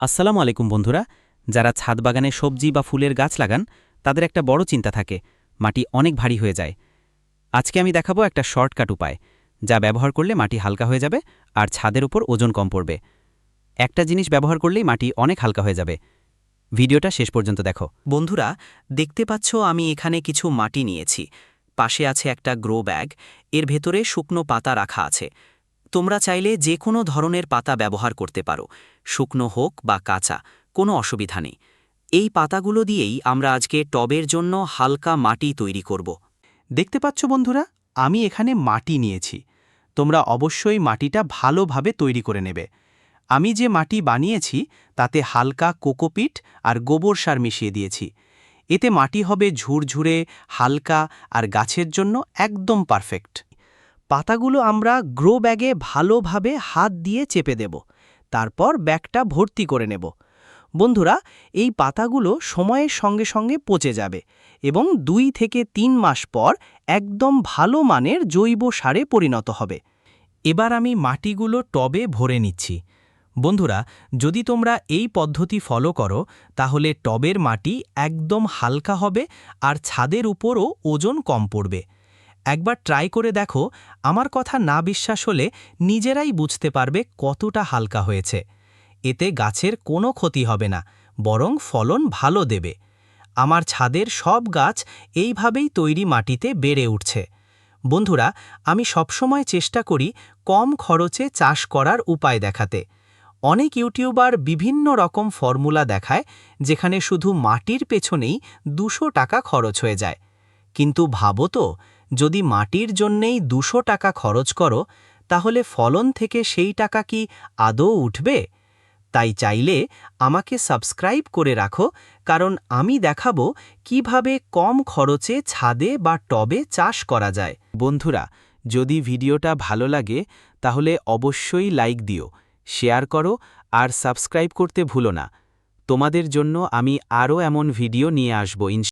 আসসালামু আলাইকুম বন্ধুরা। যারা ছাদ বাগানে সবজি বা ফুলের গাছ লাগান, তাদের একটা বড় চিন্তা থাকে, মাটি অনেক ভারী হয়ে যায়। আজকে আমি দেখাবো একটা শর্টকাট উপায়, যা ব্যবহার করলে মাটি হালকা হয়ে যাবে আর ছাদের উপর ওজন কম পড়বে। একটা জিনিস ব্যবহার করলেই মাটি অনেক হালকা হয়ে যাবে। ভিডিওটা শেষ পর্যন্ত দেখো। বন্ধুরা, দেখতে পাচ্ছ আমি এখানে কিছু মাটি নিয়েছি। পাশে আছে একটা গ্রো ব্যাগ, এর ভেতরে শুকনো পাতা রাখা আছে। তোমরা চাইলে যে কোনো ধরনের পাতা ব্যবহার করতে পারো, শুকনো হোক বা কাঁচা, কোনো অসুবিধা নেই। এই পাতাগুলো দিয়েই আমরা আজকে টবের জন্য হালকা মাটি তৈরি করব। দেখতে পাচ্ছ বন্ধুরা, আমি এখানে মাটি নিয়েছি। তোমরা অবশ্যই মাটিটা ভালোভাবে তৈরি করে নেবে। আমি যে মাটি বানিয়েছি, তাতে হালকা কোকোপিট আর গোবর সার মিশিয়ে দিয়েছি। এতে মাটি হবে ঝুরঝুরে, হালকা আর গাছের জন্য একদম পারফেক্ট। পাতাগুলো আমরা গ্রো ব্যাগে ভালোভাবে হাত দিয়ে চেপে দেব। তারপর ব্যাগটা ভর্তি করে নেব। বন্ধুরা, এই পাতাগুলো সময়ের সঙ্গে সঙ্গে পচে যাবে এবং দুই থেকে তিন মাস পর একদম ভালো মানের জৈব সারে পরিণত হবে। এবার আমি মাটিগুলো টবে ভরে নিচ্ছি। বন্ধুরা, যদি তোমরা এই পদ্ধতি ফলো করো, তাহলে টবের মাটি একদম হালকা হবে আর ছাদের উপরও ওজন কম পড়বে। একবার ট্রাই করে দেখো, আমার কথা না বিশ্বাস হলে নিজেরাই বুঝতে পারবে কতটা হালকা হয়েছে। এতে গাছের কোনো ক্ষতি হবে না, বরং ফলন ভালো দেবে। আমার ছাদের সব গাছ এইভাবেই তৈরি মাটিতে বেড়ে উঠছে। বন্ধুরা, আমি সবসময় চেষ্টা করি কম খরচে চাষ করার উপায় দেখাতে। অনেক ইউটিউবার বিভিন্ন রকম ফর্মুলা দেখায়, যেখানে শুধু মাটির পেছনেই দুশো টাকা খরচ হয়ে যায়। কিন্তু ভাবো তো যদি মাটির জন্যেই দুশো টাকা খরচ করো, তাহলে ফলন থেকে সেই টাকা কি আদৌ উঠবে? তাই চাইলে আমাকে সাবস্ক্রাইব করে রাখো, কারণ আমি দেখাবো কীভাবে কম খরচে ছাদে বা টবে চাষ করা যায়। বন্ধুরা, যদি ভিডিওটা ভালো লাগে, তাহলে অবশ্যই লাইক দিও, শেয়ার করো আর সাবস্ক্রাইব করতে ভুলো না। তোমাদের জন্য আমি আরও এমন ভিডিও নিয়ে আসব